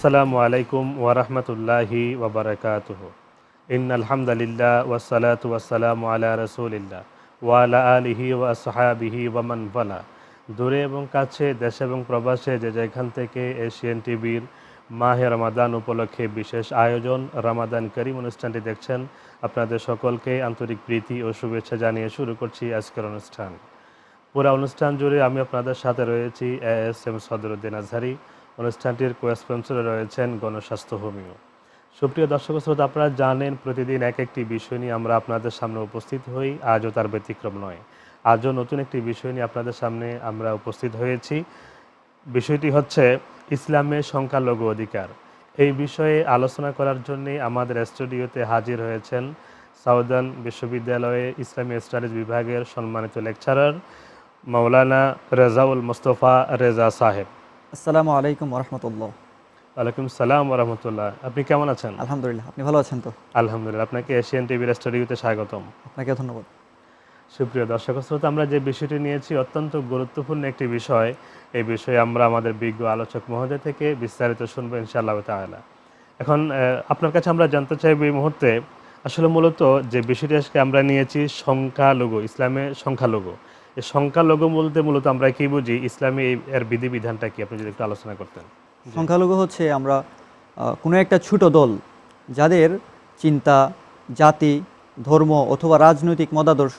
আসসালামু আলাইকুম ওরহমতুল্লাহি ওবরকাতুহ ইন আলহামদুলিল্লাহ ওয়াসালাতু ওয়াসালামু আলা রসুলিল্লাহ ওয়ালা আলিহি ওয়া সাহাবিহি ওয়ামান ওয়ালা। দূরে এবং কাছে, দেশে এবং প্রবাসে যে যেখান থেকে এশিয়ান টিভির মাহে রমাদান উপলক্ষে বিশেষ আয়োজন, রমাদান করিম অনুষ্ঠানটি দেখছেন আপনাদের সকলকে আন্তরিক প্রীতি ও শুভেচ্ছা জানিয়ে শুরু করছি আজকের অনুষ্ঠান। পুরা অনুষ্ঠান জুড়ে আমি আপনাদের সাথে রয়েছি A S M Sadruddin Azhari. অনুষ্ঠানটির কোয়েসপন্সরে রয়েছেন গণস্বাস্থ্য হোমিও সুপ্রিয় দর্শক শ্রোতা, আপনারা জানেন প্রতিদিন এক একটি বিষয় নিয়ে আমরা আপনাদের সামনে উপস্থিত হই, আজও তার ব্যতিক্রম নয়। আজও নতুন একটি বিষয় নিয়ে আপনাদের সামনে আমরা উপস্থিত হয়েছি। বিষয়টি হচ্ছে ইসলামের সংখ্যালঘু অধিকার। এই বিষয়ে আলোচনা করার জন্যে আমাদের স্টুডিওতে হাজির হয়েছেন সাউদার্ন বিশ্ববিদ্যালয়ে ইসলামী স্টাডিজ বিভাগের সম্মানিত লেকচারার মাওলানা রেজাউল মোস্তফা রেজা সাহেব। আসসালামু আলাইকুম রহমতুল্লাহ ওয়ালাইকুম সালাম রহমতুল্লাহ আপনি কেমন আছেন? আলহামদুলিল্লাহ আপনি ভালো আছেন তো? আলহামদুলিল্লাহ আপনাকে এশিয়ান টিভির স্টুডিওতে স্বাগতম। আপনাকে ধন্যবাদ। সুপ্রিয় দর্শক শ্রোতা আমরা যে বিষয়টি নিয়েছি অত্যন্ত গুরুত্বপূর্ণ একটি বিষয়। এই বিষয়ে আমরা আমাদের বিজ্ঞ আলোচক মহোদয় থেকে বিস্তারিত শুনব ইনশাআল্লাহ তাআলা। এখন আপনার কাছে আমরা জানতে চাইব এই মুহূর্তে আসলে মূলত যে বিষয়টি আজকে আমরা নিয়েছি সংখ্যালঘু ইসলামে সংখ্যালঘু। সংখ্যালঘু বলতে মূলত আমরা কি বুঝি, ইসলামে এর বিধিবিধানটা কি? আপনি যদি একটু আলোচনা করতেন। সংখ্যালঘু হচ্ছে আমরা কোনো একটা ছোট দল যাদের চিন্তা, জাতি, ধর্ম অথবা রাজনৈতিক মতাদর্শ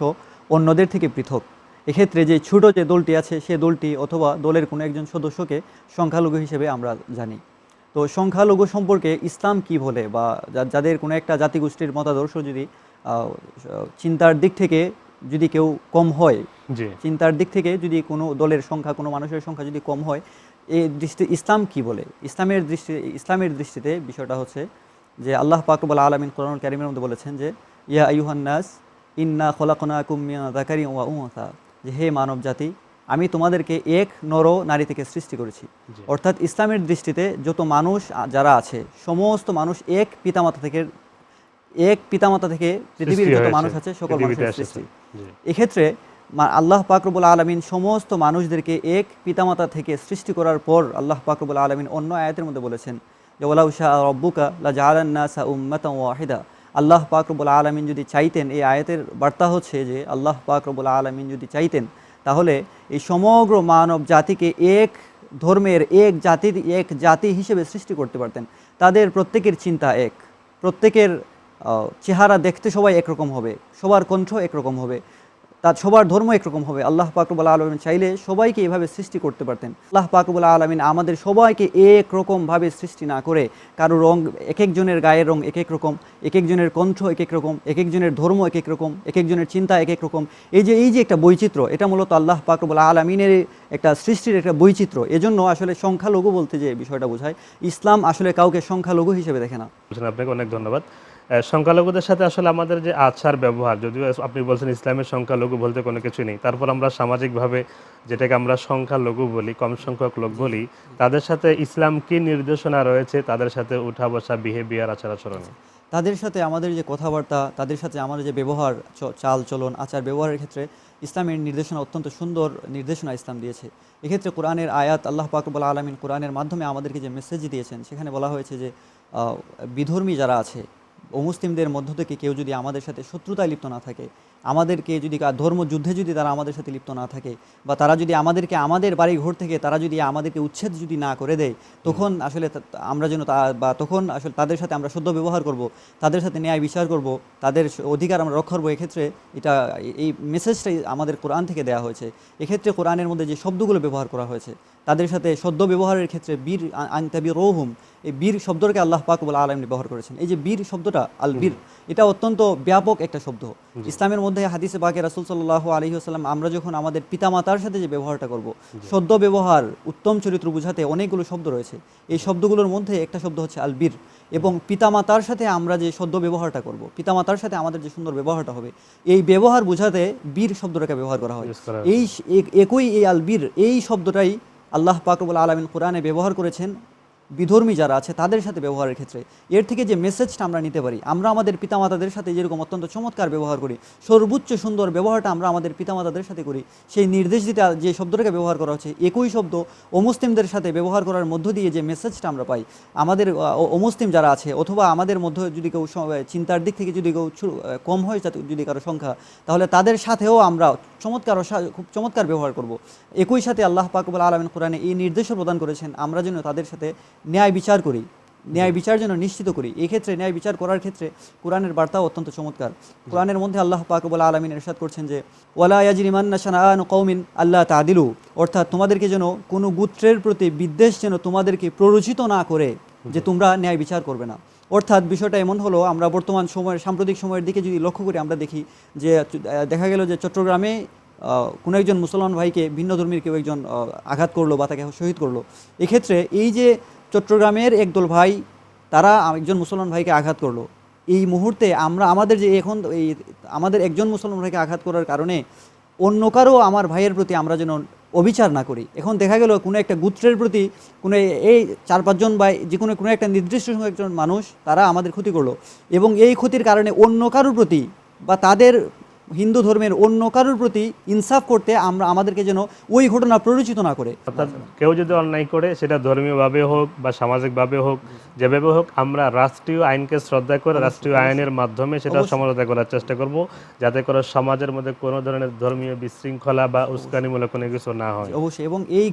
অন্যদের থেকে পৃথক। এক্ষেত্রে যে ছোট যে দলটি আছে, সে দলটি অথবা দলের কোনো একজন সদস্যকে সংখ্যালঘু হিসেবে আমরা জানি। তো সংখ্যালঘু সম্পর্কে ইসলাম কি বলে বা যাদের কোনো একটা জাতিগোষ্ঠীর মতাদর্শ যদি চিন্তার দিক থেকে যদি কেউ কম হয় চিন্তার দিক থেকে যদি কোনো দলের সংখ্যা কোনো মানুষের সংখ্যা যদি কম হয় এই দৃষ্টি ইসলাম কি বলে? ইসলামের দৃষ্টি ইসলামের দৃষ্টিতে বিষয়টা হচ্ছে যে আল্লাহ পাকরবুল আলমিন কোরআন কারিমের মধ্যে বলেছেন যে ইয়া আইহান্নাস ইন্না খোলাকনা কুমিয়া জাকারি ওয়া উমাথা যে হে মানব জাতি আমি তোমাদেরকে এক নর নারী থেকে সৃষ্টি করেছি। অর্থাৎ ইসলামের দৃষ্টিতে যত মানুষ যারা আছে সমস্ত মানুষ এক পিতামাতা থেকে এক পিতামাতা থেকে পৃথিবীর যত মানুষ আছে সকল মানুষের সৃষ্টি। এক্ষেত্রে আল্লাহ পাকরবুল আলমিন সমস্ত মানুষদেরকে এক পিতামাতা থেকে সৃষ্টি করার পর আল্লাহ পাকরবুল আলমিন অন্য আয়াতের মধ্যে বলেছেন, যে ওলাউ শাহ রব্বুকা সা উম্মাতা ওয়াহিদা। আল্লাহ পাকরবুল আলমিন যদি চাইতেন, এই আয়াতের বার্তা হচ্ছে যে আল্লাহ পাকরবুল আলমিন যদি চাইতেন, তাহলে এই সমগ্র মানব জাতিকে এক ধর্মের এক জাতির এক জাতি হিসেবে সৃষ্টি করতে পারতেন। তাদের প্রত্যেকের চিন্তা এক, প্রত্যেকের চেহারা দেখতে সবাই একরকম হবে, সবার কণ্ঠ একরকম হবে, তার সবার ধর্ম একরকম হবে। আল্লাহ পাকরবুল আলমিন চাইলে সবাইকে এভাবে সৃষ্টি করতে পারতেন। আল্লাহ পাকরবুল আলমিন আমাদের সবাইকে একরকমভাবে সৃষ্টি না করে কারও রং এক একজনের গায়ের রং এক এক রকম এক একজনের কণ্ঠ এক এক রকম এক একজনের ধর্ম এক এক রকম এক একজনের চিন্তা এক এক রকম এই যে এই যে একটা বৈচিত্র্য, এটা মূলত আল্লাহ পাকরবুল আলমিনের একটা সৃষ্টির একটা বৈচিত্র্য। এজন্য আসলে সংখ্যালঘু বলতে যে বিষয়টা বোঝায়, ইসলাম আসলে কাউকে সংখ্যালঘু হিসেবে দেখে না। আপনাকে অনেক ধন্যবাদ। সংখ্যালঘুদের সাথে আসলে আমাদের যে আচার ব্যবহার, যদিও আপনি বলছেন ইসলামের সংখ্যালঘু বলতে কোনো কিছু নেই, তারপর আমরা সামাজিকভাবে যেটাকে আমরা সংখ্যালঘু বলি, কম সংখ্যক লোক বলি, তাদের সাথে ইসলাম কি নির্দেশনা রয়েছে, তাদের সাথে উঠা বসা বিহেভিয়ার আচার আচরণে? তাদের সাথে আমাদের যে কথাবার্তা, তাদের সাথে আমাদের যে ব্যবহার চাল, চলন, আচার ব্যবহারের ক্ষেত্রে ইসলামের নির্দেশনা অত্যন্ত সুন্দর নির্দেশনা ইসলাম দিয়েছে। এক্ষেত্রে কোরআনের আয়াত আল্লাহ পাকবুল আলমিন কোরআনের মাধ্যমে আমাদেরকে যে মেসেজ দিয়েছেন, সেখানে বলা হয়েছে যে বিধর্মী যারা আছে অমুসলিমদের মধ্য থেকে কেউ যদি আমাদের সাথে শত্রুতায় লিপ্ত না থাকে, আমাদেরকে যদি ধর্মযুদ্ধে যদি তারা আমাদের সাথে লিপ্ত না থাকে, বা তারা যদি আমাদেরকে আমাদের বাড়ি ঘর থেকে তারা যদি আমাদেরকে উচ্ছেদ যদি না করে দেয়, তখন আসলে আমরা যেন তা- বা তখন আসলে তাদের সাথে আমরা শুদ্ধ ব্যবহার করব, তাদের সাথে ন্যায় বিচার করব, তাদের অধিকার আমরা রক্ষা করব, এক্ষেত্রে এটা এই মেসেজটাই আমাদের কোরআন থেকে দেওয়া হয়েছে। এক্ষেত্রে কোরআনের মধ্যে যে শব্দগুলো ব্যবহার করা হয়েছে তাদের সাথে সদ্য ব্যবহারের ক্ষেত্রে বীর আনতাবি রোহুম এই বীর শব্দটাকে আল্লাহ পাকবুল আলম ব্যবহার করেছেন। এই যে বীর শব্দটা আল বীর এটা অত্যন্ত ব্যাপক একটা শব্দ। ইসলামের মধ্যে হাদিসে বাকে রাসুল সাল্লাহ আলহি আসাল্লাম আমরা যখন আমাদের পিতামাতার সাথে যে ব্যবহারটা করব সদ্য ব্যবহার উত্তম চরিত্র বোঝাতে অনেকগুলো শব্দ রয়েছে। এই শব্দগুলোর মধ্যে একটা শব্দ হচ্ছে আল বীর এবং পিতামাতার সাথে আমরা যে সদ্য ব্যবহারটা করব পিতামাতার সাথে আমাদের যে সুন্দর ব্যবহারটা হবে এই ব্যবহার বোঝাতে বীর শব্দটাকে ব্যবহার করা হয়। এই এক- একই এই আল বীর এই শব্দটাই আল্লাহ পাকবুল আলমিন কোরআনে ব্যবহার করেছেন বিধর্মী যারা আছে, তাদের সাথে ব্যবহারের ক্ষেত্রে। এর থেকে যে মেসেজটা আমরা নিতে পারি, আমরা আমাদের পিতামাতাদের সাথে যেরকম অত্যন্ত চমৎকার ব্যবহার করি, সর্বোচ্চ সুন্দর ব্যবহারটা আমরা আমাদের পিতামাতাদের সাথে করি। সেই নির্দেশ দিতে যে শব্দটাকে ব্যবহার করা হচ্ছে, একই শব্দ অমুসলিমদের সাথে ব্যবহার করার মধ্য দিয়ে যে মেসেজটা আমরা পাই, আমাদের অমুসলিম যারা আছে, অথবা আমাদের মধ্যে যদি কেউ চিন্তার দিক থেকে যদি কেউ কম হয় যদি কারও সংখ্যা, তাহলে তাদের সাথেও আমরা চমৎকার খুব চমৎকার ব্যবহার করব। একই সাথে আল্লাহ পাকবুল আলমিন কোরআনে এই নির্দেশও প্রদান করেছেন, আমরা যেন তাদের সাথে ন্যায় বিচার করি ন্যায় বিচার যেন নিশ্চিত করি। এই ক্ষেত্রে ন্যায় বিচার করার ক্ষেত্রে কোরআনের বার্তাও অত্যন্ত চমৎকার। কোরআনের মধ্যে আল্লাহ পাক পাকবুল আলমিন এরশাদ করছেন যে ওয়ালা ইয়াজরিমান্না শানাআন কৌমিন আল্লাহ তাদিলু অর্থাৎ তোমাদেরকে যেন কোনো গুত্রের প্রতি বিদ্বেষ যেন তোমাদেরকে প্ররোচিত না করে যে তোমরা ন্যায় বিচার করবে না। অর্থাৎ বিষয়টা এমন হলো আমরা বর্তমান সময়ের সাম্প্রতিক সময়ের দিকে যদি লক্ষ্য করি আমরা দেখি যে দেখা গেল যে চট্টগ্রামে কোনো একজন মুসলমান ভাইকে ভিন্ন ধর্মীর কেউ একজন আঘাত করল বা তাকে শহীদ করল। এক্ষেত্রে এই যে চট্টগ্রামের একদল ভাই, তারা একজন মুসলমান ভাইকে আঘাত করল। এই মুহূর্তে আমরা আমাদের যে এখন এই আমাদের একজন মুসলমান ভাইকে আঘাত করার কারণে অন্য কারও আমার ভাইয়ের প্রতি আমরা যেন অবিচার না করি। এখন দেখা গেল কোনো একটা গুত্রের প্রতি কোনো এই চার পাঁচজন বা যে কোনো কোনো একটা নির্দিষ্ট সংখ্যক একজন মানুষ, তারা আমাদের ক্ষতি করল এবং এই ক্ষতির কারণে অন্য কারোর প্রতি বা তাদের হিন্দু ধর্মের অন্য কারোর প্রতি ইনসাফ করতে আমরা আমাদেরকে যেন ওই ঘটনা প্ররোচিত না করে। অর্থাৎ কেউ যদি অন্যায় করে সেটা ধর্মীয়ভাবে হোক বা সামাজিকভাবে হোক যেভাবে হোক আমরা রাষ্ট্রীয় আইনকে শ্রদ্ধা করে রাষ্ট্রীয় আইনের মাধ্যমে সেটা সমালোচনা করার চেষ্টা করব যাতে করে সমাজের মধ্যে কোনো ধরনের ধর্মীয় বিশৃঙ্খলা বা উস্কানিমূলক কোনো কিছু না হয়। অবশ্যই। এবং এই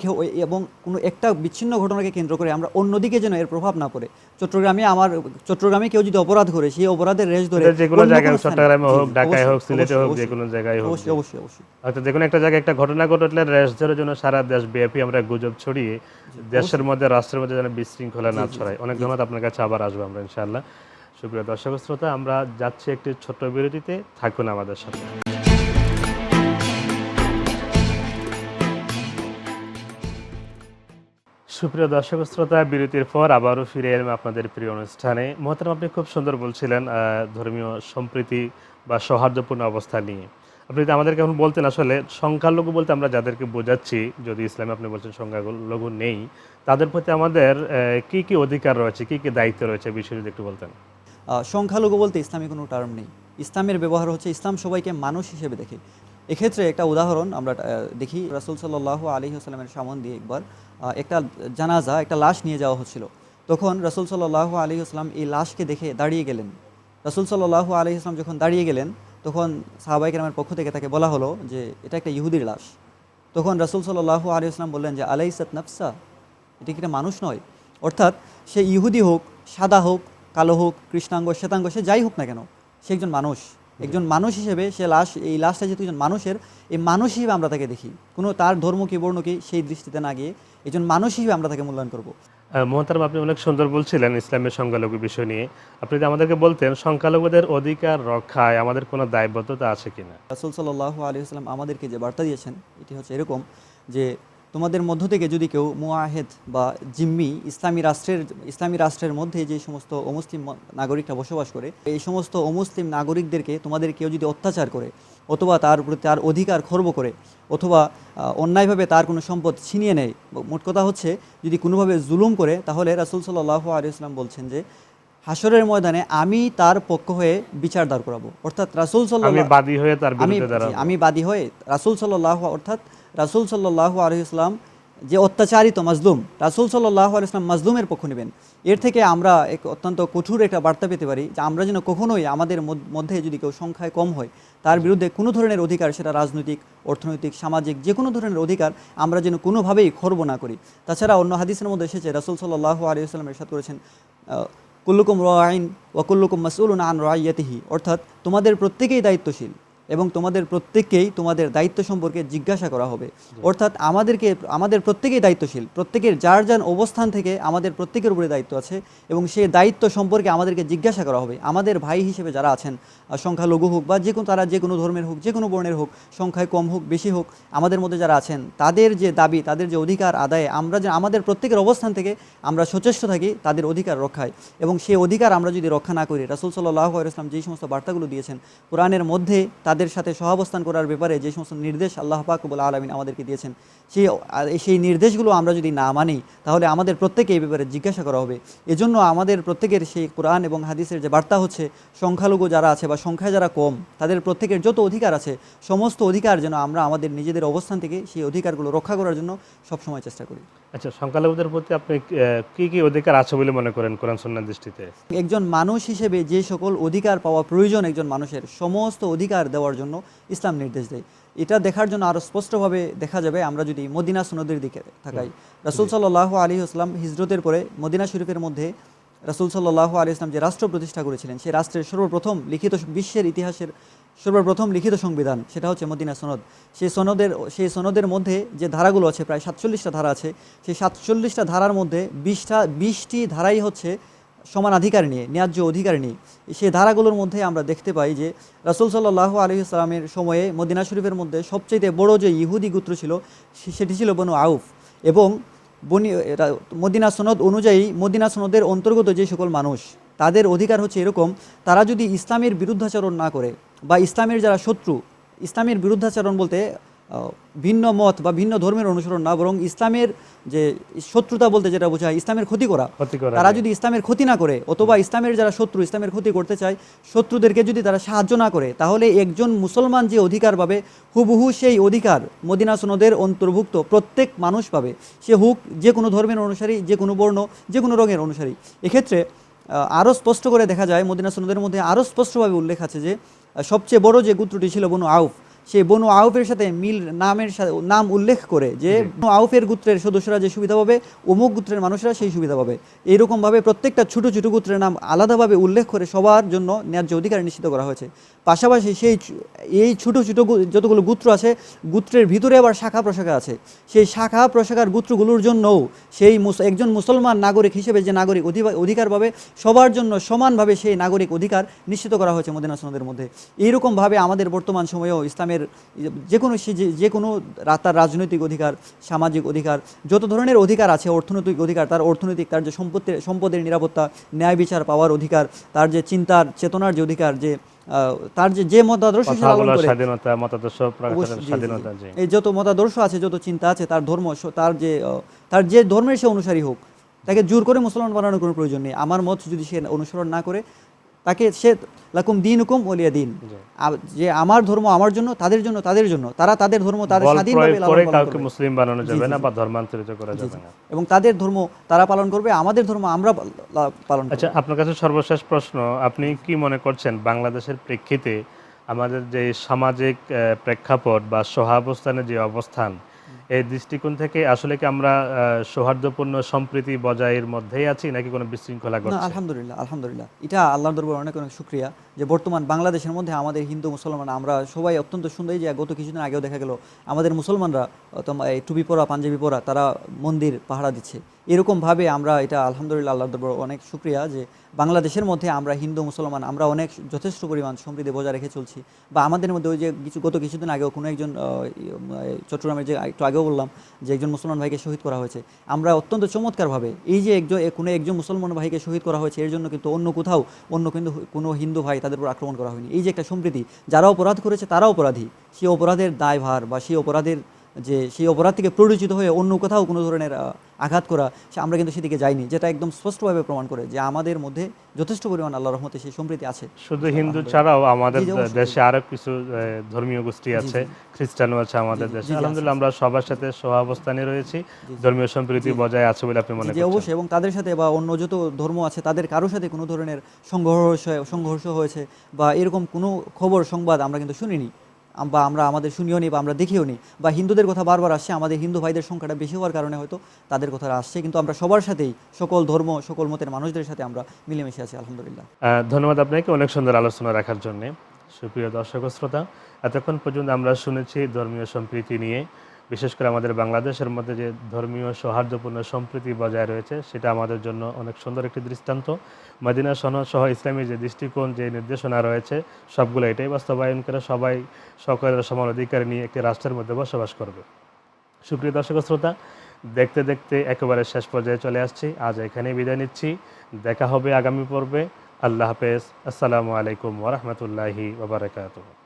এবং কোনো একটা বিচ্ছিন্ন ঘটনাকে কেন্দ্র করে আমরা অন্যদিকে যেন এর প্রভাব না পড়ে। চট্টগ্রামে আমার চট্টগ্রামে কেউ যদি অপরাধ করে সেই অপরাধের রেশ ধরে এটা যে কোনো জায়গায় চট্টগ্রামে হোক ঢাকায় হোক সিলেটে হোক যে কোনো জায়গায় হোক অবশ্যই অবশ্যই অবশ্যই। যে কোনো একটা জায়গায় একটা ঘটনা ঘটলে ধরার জন্য সারা দেশ ব্যাপী আমরা গুজব ছড়িয়ে দেশের মধ্যে রাষ্ট্রের মধ্যে যেন বিশৃঙ্খলা না ছড়ায়। অনেক ধন্যবাদ আপনার কাছে আবার আসব আমরা ইনশাআল্লাহ। সুপ্রিয় দর্শক শ্রোতা আমরা যাচ্ছি একটি ছোট্ট বিরতিতে। থাকুন আমাদের সাথে। সুপ্রিয় দর্শক শ্রোতা বিরতির পর আবারও ফিরে এলাম আপনাদের প্রিয় অনুষ্ঠানে। মহতারাম আপনি খুব সুন্দর বলছিলেন আহ, ধর্মীয় সম্প্রীতি বা সৌহার্দ্যপূর্ণ অবস্থা নিয়ে। আপনি যদি আমাদেরকে এখন বলতেন আসলে সংখ্যালঘু বলতে আমরা যাদেরকে বোঝাচ্ছি, যদি ইসলামে আপনি বলছেন সংখ্যালঘু নেই, তাদের প্রতি আমাদের কি কি অধিকার রয়েছে, কি কি দায়িত্ব রয়েছে বিষয়ে যদি একটু বলতেন। সংখ্যালঘু বলতে ইসলামী কোনো টার্ম নেই। ইসলামের ব্যবহার হচ্ছে ইসলাম সবাইকে মানুষ হিসেবে দেখে। এক্ষেত্রে একটা উদাহরণ আমরা দেখি। রাসুল সাল্লাহ আলী আসলামের সামন দিয়ে একবার একটা জানাজা, একটা লাশ নিয়ে যাওয়া হচ্ছিল। তখন রাসুল সাল্লাহ আলী এই লাশকে দেখে দাঁড়িয়ে গেলেন। রাসুল সাল্লাহ আলি ইসলাম যখন দাঁড়িয়ে গেলেন, তখন সাহাবাই কেরামের পক্ষ থেকে তাকে বলা হলো যে, এটা একটা ইহুদির লাশ। তখন রাসুল সাল্লাহ আলী ইসলাম বললেন যে আলাই ইসাত নফসা? এটি কি মানুষ নয়। অর্থাৎ সে ইহুদি হোক, সাদা হোক, কালো হোক, কৃষ্ণাঙ্গ, শ্বেতাঙ্গ, সে যাই হোক না কেন, সে একজন মানুষ। একজন মানুষ হিসেবে সে লাশ এই লাশটা যেহেতু একজন মানুষের এই মানুষ হিসেবে আমরা তাকে দেখি। কোনো তার ধর্ম কি বর্ণ কি সেই দৃষ্টিতে না গিয়ে একজন মানুষ হিসেবে আমরা তাকে মূল্যায়ন করব। মোহতারাম আপনি অনেক সুন্দর বলছিলেন ইসলামের সংখ্যালঘু বিষয় নিয়ে। আপনি যদি আমাদেরকে বলতেন সংখ্যালঘুদের অধিকার রক্ষায় আমাদের কোনো দায়বদ্ধতা আছে কিনা? রাসুল সাল্লাহ আলী আসলাম আমাদেরকে যে বার্তা দিয়েছেন এটি হচ্ছে এরকম যে তোমাদের মধ্য থেকে যদি কেউ মুআহেদ বা জিম্মি ইসলামী রাষ্ট্রের ইসলামী রাষ্ট্রের মধ্যে যে সমস্ত অমুসলিম নাগরিকরা বসবাস করে এই সমস্ত অমুসলিম নাগরিকদেরকে তোমাদের কেউ যদি অত্যাচার করে অথবা তার প্রতি তার অধিকার খর্ব করে অথবা অন্যায়ভাবে তার কোনো সম্পদ ছিনিয়ে নেয় মোট কথা হচ্ছে যদি কোনোভাবে জুলুম করে তাহলে রাসুল সাল্লাহ আলী আসলাম বলছেন যে হাসরের ময়দানে আমি তার পক্ষ হয়ে বিচার দাঁড় করাবো। অর্থাৎ রাসুল আমি সাল্লাহ বাদী হয়ে তার আমি বাদী হয়ে রাসুল সাল্লাহ অর্থাৎ রাসুল সাল্লাহ আলহিসলাম যে অত্যাচারিত মাজলুম, রাসুল সাল্লাহ আলইসলাম মাজলুমের পক্ষ নেবেন। এর থেকে আমরা এক অত্যন্ত কঠোর একটা বার্তা পেতে পারি যে আমরা যেন কখনোই আমাদের মধ্যে যদি কেউ সংখ্যায় কম হয়, তার বিরুদ্ধে কোনো ধরনের অধিকার, সেটা রাজনৈতিক, অর্থনৈতিক, সামাজিক, যে কোনো ধরনের অধিকার আমরা যেন কোনোভাবেই খর্ব না করি। তাছাড়া অন্য হাদিসের মধ্যে এসেছে, রাসুল সাল্লাহ আলিয়াল্লাম এরশাদ করেছেন কুল্লুকুম রাইন ওয়াকুল্লুকুম মাসউলুন আন রাইয়াতিহি, অর্থাৎ তোমাদের প্রত্যেকেই দায়িত্বশীল। এবং তোমাদের প্রত্যেককেই তোমাদের দায়িত্ব সম্পর্কে জিজ্ঞাসা করা হবে। অর্থাৎ আমাদেরকে, আমাদের প্রত্যেকেই দায়িত্বশীল। প্রত্যেকের যার যার অবস্থান থেকে আমাদের প্রত্যেকের উপরে দায়িত্ব আছে এবং সেই দায়িত্ব সম্পর্কে আমাদেরকে জিজ্ঞাসা করা হবে। আমাদের ভাই হিসেবে যারা আছেন সংখ্যালঘু হোক বা যে কোনো তারা যে কোনো ধর্মের হোক যে কোনো বর্ণের হোক, সংখ্যায় কম হোক, বেশি হোক, আমাদের মধ্যে যারা আছেন, তাদের যে দাবি, তাদের যে অধিকার আদায়ে আমরা যে, আমাদের প্রত্যেকের অবস্থান থেকে আমরা সচেষ্ট থাকি, তাদের অধিকার রক্ষায়। এবং সেই অধিকার আমরা যদি রক্ষা না করি, রাসুল সাল্লাহ ইসলাম যেই সমস্ত বার্তাগুলো দিয়েছেন, কোরআনের মধ্যে তাদের তাদের সাথে সহাবস্থান করার ব্যাপারে যে সমস্ত নির্দেশ আল্লাহ পাকবুল আলমিন আমাদেরকে দিয়েছেন, সেই সেই নির্দেশগুলো আমরা যদি না মানি, তাহলে আমাদের প্রত্যেকে এই ব্যাপারে জিজ্ঞাসা করা হবে। এজন্য আমাদের প্রত্যেকের সেই কোরআন এবং হাদিসের যে বার্তা হচ্ছে, সংখ্যালঘু যারা আছে বা সংখ্যায় যারা কম, তাদের প্রত্যেকের যত অধিকার আছে, সমস্ত অধিকার যেন আমরা আমাদের নিজেদের অবস্থান থেকে সেই অধিকারগুলো রক্ষা করার জন্য সবসময় চেষ্টা করি। আচ্ছা সংখ্যালঘুদের প্রতি আপনি কি কি অধিকার আছে বলে মনে করেন কোরআন সন্ন্যার দৃষ্টিতে? একজন মানুষ হিসেবে যে সকল অধিকার পাওয়া প্রয়োজন একজন মানুষের সমস্ত অধিকার দেওয়ার জন্য ইসলাম নির্দেশ দেয়। এটা দেখার জন্য আরও স্পষ্টভাবে দেখা যাবে আমরা যদি মদিনা সনদের দিকে থাকাই। রাসুল সাল্লাহ আলী আসলাম হিজরতের পরে মদিনা শরীফের মধ্যে রাসুল সাল্লাহ আলী ইসলাম যে রাষ্ট্র প্রতিষ্ঠা করেছিলেন, সেই রাষ্ট্রের সর্বপ্রথম লিখিত বিশ্বের ইতিহাসের সর্বপ্রথম লিখিত সংবিধান, সেটা হচ্ছে মদিনা সনদ। সেই সনদের সেই সনদের মধ্যে যে ধারাগুলো আছে, প্রায় সাতচল্লিশটা ধারা আছে, সেই সাতচল্লিশটা ধারার মধ্যে বিশটা, বিশটি ধারাই হচ্ছে সমান অধিকার নিয়ে, ন্যায্য অধিকার নিয়ে। সেই ধারাগুলোর মধ্যে আমরা দেখতে পাই যে রাসুল সাল্লাহ আলী ইসলামের সময়ে মদিনা শরীফের মধ্যে সবচেয়ে বড় যে ইহুদি গোত্র ছিল সেটি ছিল বনু আউফ। এবং বনি মদিনা সনদ অনুযায়ী, মদিনা সনদের অন্তর্গত যে সকল মানুষ, তাদের অধিকার হচ্ছে এরকম, তারা যদি ইসলামের বিরুদ্ধাচরণ না করে বা ইসলামের যারা শত্রু, ইসলামের বিরুদ্ধাচরণ বলতে ভিন্ন মত বা ভিন্ন ধর্মের অনুসরণ না বরং ইসলামের যে শত্রুতা বলতে যেটা বোঝায় ইসলামের ক্ষতি করা। তারা যদি ইসলামের ক্ষতি না করে অথবা ইসলামের যারা শত্রু ইসলামের ক্ষতি করতে চায় শত্রুদেরকে যদি তারা সাহায্য না করে তাহলে একজন মুসলমান যে অধিকার পাবে হুবহু সেই অধিকার মদিনা সনদের অন্তর্ভুক্ত প্রত্যেক মানুষ পাবে। সে হুক যে কোনো ধর্মের অনুসারী যে কোনো বর্ণ যে কোনো রঙের অনুসারী। এক্ষেত্রে আরও স্পষ্ট করে দেখা যায় মদিনা সনদের মধ্যে আরও স্পষ্টভাবে উল্লেখ আছে যে সবচেয়ে বড় যে গুত্রটি ছিল বনু আউফ। সেই বনু আউফের সাথে মিল নামের সাথে নাম উল্লেখ করে যে বনু আউফের গোত্রের সদস্যরা যে সুবিধা পাবে অমুক গোত্রের মানুষরা সেই সুবিধা পাবে। এইরকমভাবে প্রত্যেকটা ছোট ছোট গোত্রের নাম আলাদাভাবে উল্লেখ করে সবার জন্য ন্যায্য অধিকার নিশ্চিত করা হয়েছে। পাশাপাশি সেই এই ছোট ছোট যতগুলো গোত্র আছে গোত্রের ভিতরে আবার শাখা প্রশাখা আছে। সেই শাখা প্রশাখার গোত্রগুলোর জন্যও সেই একজন মুসলমান নাগরিক হিসেবে যে নাগরিক অধিকার পাবে সবার জন্য সমানভাবে সেই নাগরিক অধিকার নিশ্চিত করা হয়েছে মদিনা সনদের মধ্যে। এইরকমভাবে আমাদের বর্তমান সময়েও ইসলামের যে কোনো সে যে- কোনো তার রাজনৈতিক অধিকার সামাজিক অধিকার যত ধরনের অধিকার আছে অর্থনৈতিক অধিকার তার অর্থনৈতিক তার যে সম্পত্তির সম্পদের নিরাপত্তা ন্যায় বিচার পাওয়ার অধিকার তার যে চিন্তার চেতনার যে অধিকার যে তার যে যে মতাদর্শ স্বাধীনতা স্বাধীনতা এই যত মতাদর্শ আছে যত চিন্তা আছে তার ধর্ম তার যে তার যে ধর্মের সে অনুসারী হোক তাকে জোর করে মুসলমান বানানোর কোনো প্রয়োজন নেই। আমার মত যদি সে অনুসরণ না করে তাকে সে লাকুম দিন হুকুম ওলিয়া দিন। যে আমার ধর্ম আমার জন্য তাদের জন্য তাদের জন্য। তারা তাদের ধর্ম তাদের স্বাধীনভাবে লালন কাউকে মুসলিম বানানো যাবে না বা ধর্মান্তরিত করা যাবে না। এবং তাদের ধর্ম তারা পালন করবে আমাদের ধর্ম আমরা পালন আচ্ছা আপনার কাছে সর্বশেষ প্রশ্ন আপনি কি মনে করছেন বাংলাদেশের প্রেক্ষিতে আমাদের যে সামাজিক প্রেক্ষাপট বা সহাবস্থানের যে অবস্থান এই দৃষ্টিকোণ থেকে আসলে কি আমরা সৌহার্দ্যপূর্ণ সম্প্রীতি বজায়ের মধ্যেই আছি নাকি কোনো বিশৃঙ্খলা না ঘটছে? আলহামদুলিল্লাহ আলহামদুলিল্লাহ। এটা আল্লাহ দরবার অনেক অনেক শুক্রিয়া যে বর্তমান বাংলাদেশের মধ্যে আমাদের হিন্দু মুসলমান আমরা সবাই অত্যন্ত সুন্দর যে গত কিছুদিন আগেও দেখা গেল আমাদের মুসলমানরা এই টুপি পরা পাঞ্জাবি পরা তারা মন্দির পাহারা দিচ্ছে। এরকমভাবে আমরা এটা আলহামদুলিল্লাহ আল্লাহর দরবার অনেক শুক্রিয়া যে বাংলাদেশের মধ্যে আমরা হিন্দু, মুসলমান, আমরা অনেক যথেষ্ট পরিমাণ সমৃদ্ধি বজায় রেখে চলছি বা আমাদের মধ্যে ওই যে কিছু গত কিছুদিন আগেও কোনো একজন চট্টগ্রামের যে একটু আগেও বললাম যে একজন মুসলমান ভাইকে শহীদ করা হয়েছে। আমরা অত্যন্ত চমৎকারভাবে এই যে একজন কোনো একজন মুসলমান ভাইকে শহীদ করা হয়েছে, এর জন্য কিন্তু অন্য কোথাও অন্য কিন্তু কোনো হিন্দু ভাই তাদের উপর আক্রমণ করা হয়নি। এই যে একটা সম্প্রীতি যারা অপরাধ করেছে তারা অপরাধী। সেই অপরাধের দায়ভার বা সেই অপরাধের যে সেই অপরাধ থেকে প্ররোচিত হয়ে অন্য কোথাও কোনো ধরনের আঘাত করা সে আমরা কিন্তু সেদিকে যাইনি যেটা একদম স্পষ্টভাবে প্রমাণ করে যে আমাদের মধ্যে যথেষ্ট পরিমাণ আল্লাহ রহমতে সেই সম্প্রীতি আছে। শুধু হিন্দু ছাড়াও আমাদের। দেশে আরও কিছু ধর্মীয় গোষ্ঠী আছে খ্রিস্টানও আছে আমাদের দেশে। আলহামদুলিল্লাহ আমরা সবার সাথে সহাবস্থানে রয়েছি ধর্মীয় সম্প্রীতি বজায় আছে বলে আপনি মনে যে করছেন। অবশ্যই এবং তাদের সাথে বা অন্য যত ধর্ম আছে তাদের কারোর সাথে কোনো ধরনের সংঘর্ষ সংঘর্ষ হয়েছে বা এরকম কোনো খবর সংবাদ আমরা কিন্তু শুনিনি। বা আমরা আমাদের শুনিও নি বা আমরা দেখিও নি বা হিন্দুদের কথা বারবার আসছে, আমাদের হিন্দু ভাইদের সংখ্যাটা বেশি হওয়ার কারণে হয়তো তাদের কথা আসছে, কিন্তু আমরা সবার সাথেই সকল ধর্ম, সকল মতের মানুষদের সাথে আমরা মিলেমিশে আছি, আলহামদুলিল্লাহ। ধন্যবাদ আপনাকে অনেক সুন্দর আলোচনা রাখার জন্য। সুপ্রিয় দর্শক শ্রোতা, এতক্ষণ পর্যন্ত আমরা শুনেছি ধর্মীয় সম্প্রীতি নিয়ে। বিশেষ করে আমাদের বাংলাদেশের মধ্যে যে ধর্মীয় সৌহার্দ্যপূর্ণ সম্প্রীতি বজায় রয়েছে, সেটা আমাদের জন্য অনেক সুন্দর একটি দৃষ্টান্ত। মদিনা সনদ সহ ইসলামী যে দৃষ্টিকোণ, যে নির্দেশনা রয়েছে, সবগুলো এটাই বাস্তবায়ন করে সবাই সকলের সমান অধিকার নিয়ে একটি রাষ্ট্রের মধ্যে বসবাস করবে। সুপ্রিয় দর্শক শ্রোতা, দেখতে দেখতে একেবারে শেষ পর্যায়ে চলে আসছি। আজ এখানেই বিদায় নিচ্ছি। দেখা হবে আগামী পর্বে। আল্লাহ হাফেজ। আসসালামু আলাইকুম ওরহমতুল্লাহি ওবরাকাতুহ